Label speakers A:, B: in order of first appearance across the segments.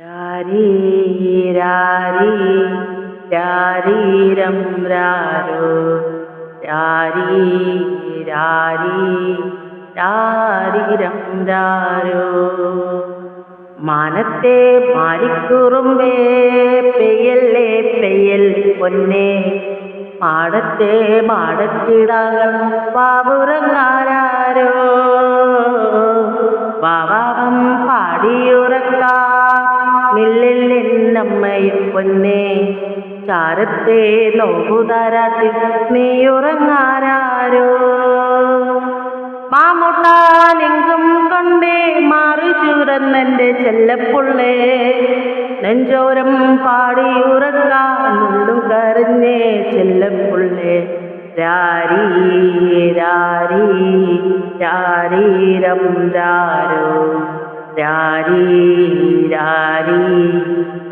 A: രാരീ രാരീ രാരീരം രാരോ. രാരീ രാരീ രാരീരം രാരോ. മാനത്തെ മാരിക്കുറുമ്പേ പെയ്യല്ലേ പെയ്യൽ പൊന്നേ. പാടത്തെ പാടത്തിടാകൾ പാവുറങ്ങാരോ മില്ലില്ലെന്നമ്മയും പൊന്നേ. ചാരത്തെ നോക്കുതാരാത്തിൽ നീയുറങ്ങാരോ മാമുട്ടാനെങ്കും കൊണ്ടേ മാറി ചുരന്നെന്റെ ചെല്ലപ്പുള്ളേ. നെഞ്ചോരം പാടി ഉറക്കാനുള്ളും കരഞ്ഞേ ചെല്ലപ്പുള്ളേ. രാരീ രാരീ രാരീരം രാരോ. രാരീ രാരി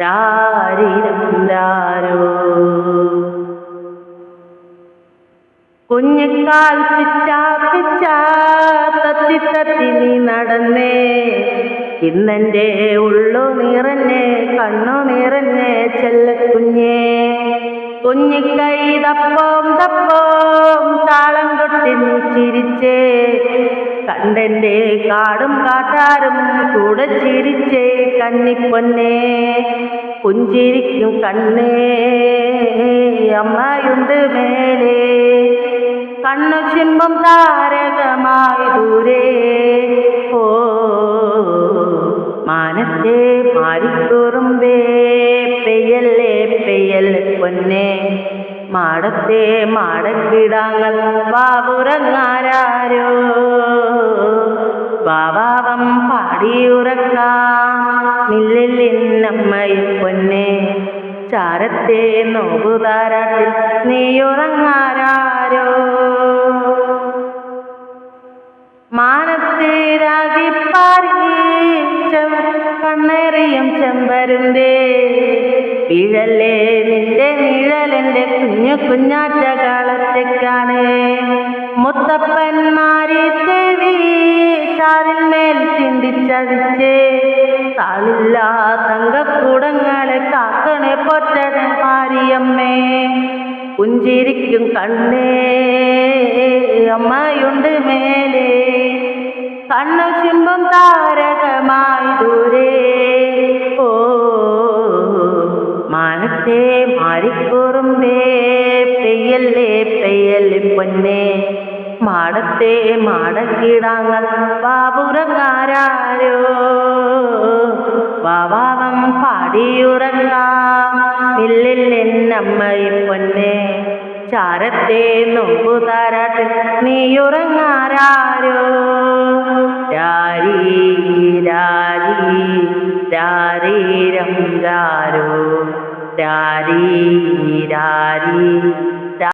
A: രാരീരം രാരോ കുഞ്ഞിക്കാൽ പിച്ച പിച്ച തത്തി തത്തി നീ നടന്നേ. ഇന്നെന്റെ ഉള്ളു നിറഞ്ഞേ കണ്ണു നിറഞ്ഞേ ചെല്ലക്കുഞ്ഞേ കുഞ്ഞിക്കൈ തപ്പോം തപ്പോം താളം കൊട്ടി നീ ചിരിച്ചേ. കണ്ടെന്റെ കാടും കാട്ടാരും കൂടെ ചിരിച്ചേ കന്നിപ്പൊന്നേ പുഞ്ചിരിക്കും കണ്ണേ അമ്മയുണ്ട് മേലേ. കണ്ണു ചിമ്പം താരകമായി ദൂരെ. ഓ മാനത്തെ മാരിക്കുറുമ്പേ പെയ്യല്ലേ പെയ്യൽ പൊന്നെ. മാടത്തെ മാടക്കിടാങ്ങൾ ബാബുറങ്ങാരോ മില്ലിന്നമ്മയും പൊന്നെ. ചാരത്തെ നോവുതാരാട്ടിൽ നീയുറങ്ങാരോ മാനത്തേരാകിപ്പാരീച്ചം കണ്ണേറിയും ചെമ്പരുന്തേ. പിഴല്ലേ നിന്റെ നിഴലെന്റെ കുഞ്ഞു കുഞ്ഞാറ്റ കാലത്തേക്കാണ് മുത്തപ്പന്മാരി കാക്കണേ പൊറ്റൻ മാരിയമ്മേ. പുഞ്ചിരിക്കും കണ്ണേ അമ്മയുണ്ട് മേലേ. കണ്ണു ചിമ്പം താരകമായി ദൂരെ. ഓ മാനത്തെ മാറിക്കുറുമ്പേ പെയ്യല്ലേ പെയ്യല്ലേ പൊന്നേ. മാടത്തെ മാടക്കിടാങ്ങൾ ബാബുറങ്ങാരോ വാവാവം പാടിയുറങ്ങാം. പൊന്നെ ചാരത്തെ നോക്കുതാരാട്ടിൽ നീയുറങ്ങാരോ രാരീ രാരീ രാരീരം രാരോ രാരീ രാരീ